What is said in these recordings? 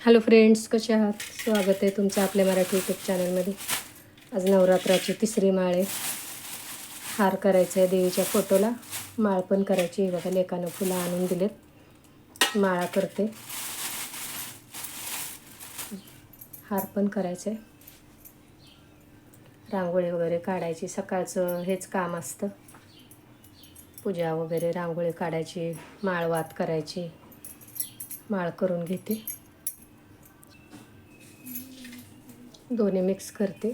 Hello friends कसे आहात? स्वागत आहे तुमचं आपल्या मराठी यूट्यूब चॅनलमध्ये आज नवरात्राची तिसरी माळ आहे. हार करायचा आहे देवीच्या फोटोला. माळ पण करायची बघा लेकानं फुलं आणून दिलेत. माळा करते. हार पण करायचं आहे रांगोळी वगैरे काढायची सकाळचं हेच काम असतं. पूजा वगैरे रांगोळी काढायची माळवात करायची. माळ करून घेते. दोन्ही मिक्स करते.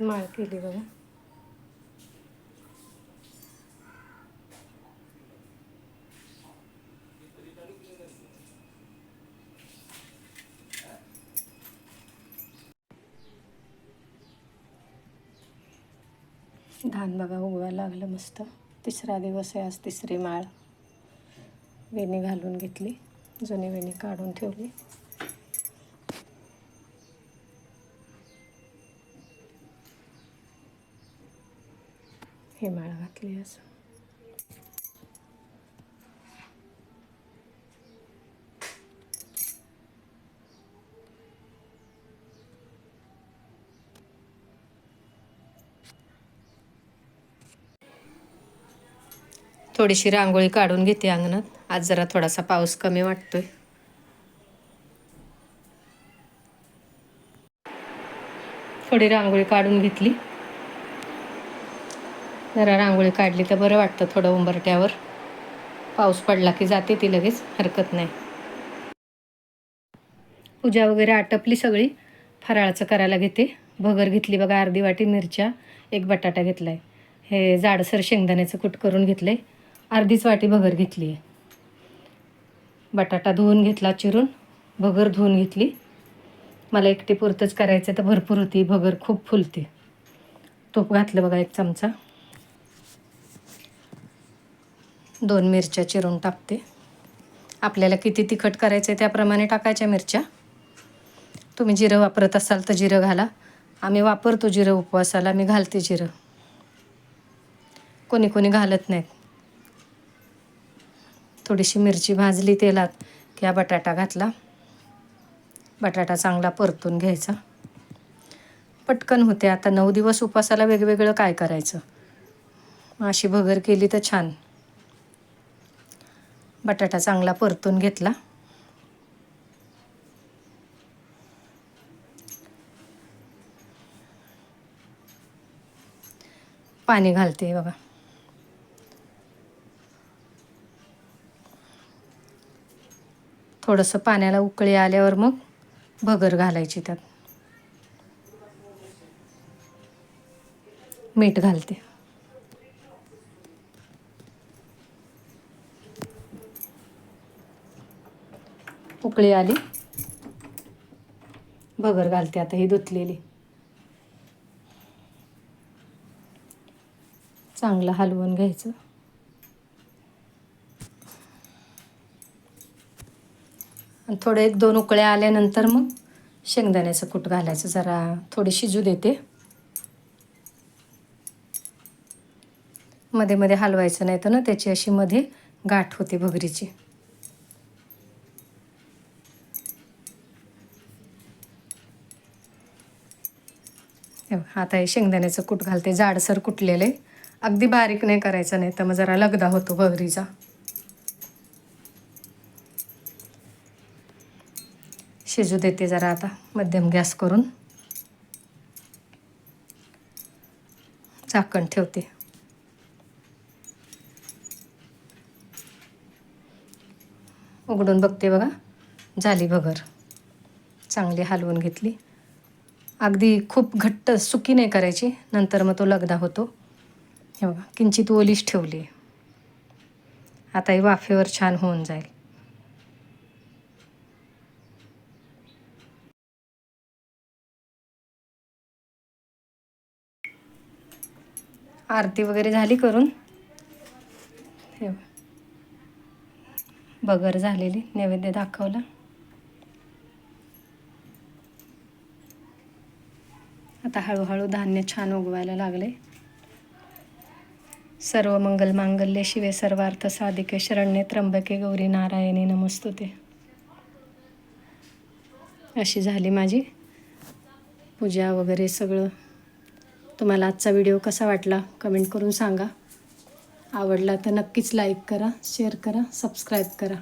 माळ केली बघा. धान बघा उगवायला लागलं मस्त. तिसरा दिवस आहे आज तिसरी माळ. वेणी घालून घेतली. जुनी वेणी काढून ठेवली. हे माळ घातली असं. थोडीशी रांगोळी काढून घेते अंगणात. आज जरा थोडासा पाऊस कमी वाटतोय. थोडी रांगोळी काढून घेतली. जरा रांगोळी काढली तर बरं वाटतं थोडं उंबरट्यावर पाऊस पडला की जाते ती लगेच हरकत नाही. पूजा वगैरे आटपली सगळी. फराळाचं करायला घेते. भगर घेतली बघा अर्धी वाटी मिरच्या एक बटाटा घेतला आहे हे जाडसर शेंगदाण्याचं कूट करून घेतलं आहे अर्धीच वाटी भगर घेतली. आहे बटाटा धुवून घेतला चिरून भगर धुवून घेतली. मला एकटी पुरतंच करायचं तर भरपूर होती भगर खूप फुलते. तूप घातलं बघा एक चमचा. दोन मिरच्या चिरून टाकते. आपल्याला किती तिखट करायचं आहे त्याप्रमाणे टाकायच्या मिरच्या. तुम्ही जिरं वापरत असाल तर जिरं घाला. आम्ही वापरतो जिरं उपवासाला मी घालते जिरं. कोणी कोणी घालत नाहीत. थोडीशी मिरची भाजली तेलात की हा बटाटा घातला. बटाटा चांगला परतून घ्यायचा. पटकन होते. आता नऊ दिवस उपासाला वेगवेगळं काय करायचं? अशी भगर केली तर छान. बटाटा चांगला परतून घेतला. पाणी घालते बघा. थोडंसं पाण्याला उकळी आल्यावर मग भगर घालायची त्यात. मीठ घालते. उकळी आली. भगर घालते आता ही धुतलेली. चांगलं हलवून घ्यायचं. आणि थोडे एक दोन उकळ्या आल्यानंतर मग शेंगदाण्याचं कूट घालायचं. जरा थोडी शिजू देते. मध्ये मध्ये हलवायचं नाही तर ना त्याची अशी मध्ये गाठ होते भगरीची. आता हे शेंगदाण्याचं कूट घालते. जाडसर कुटलेलं आहे. अगदी बारीक नाही करायचं नाही तर मग जरा लगदा होतो भगरीचा. शिजू देते जरा आता मध्यम गॅस करून. झाकण ठेवते. उघडून बघते बघा झाली भगर. चांगली हलवून घेतली. अगदी खूप घट्ट सुकी नाही करायची नंतर मग तो लगदा होतो. हे बघा किंचित ओलीच ठेवली. आता ही वाफेवर छान होऊन जाईल. आरती वगैरे झाली करून. हे बगर झालेली नैवेद्य दाखवला. आता हळूहळू धान्य छान उगवायला लागले सर्व मंगल मांगल्य शिवे सर्वार्थ साधिके शरण्ये त्र्यंबके गौरी नारायणी नमस्तुते. अशी झाली माझी पूजा वगैरे सगळं. तुम्हाला आजचा व्हिडिओ कसा वाटला कमेंट करून सांगा. आवडला तर नक्कीच लाईक करा शेअर करा सबस्क्राईब करा.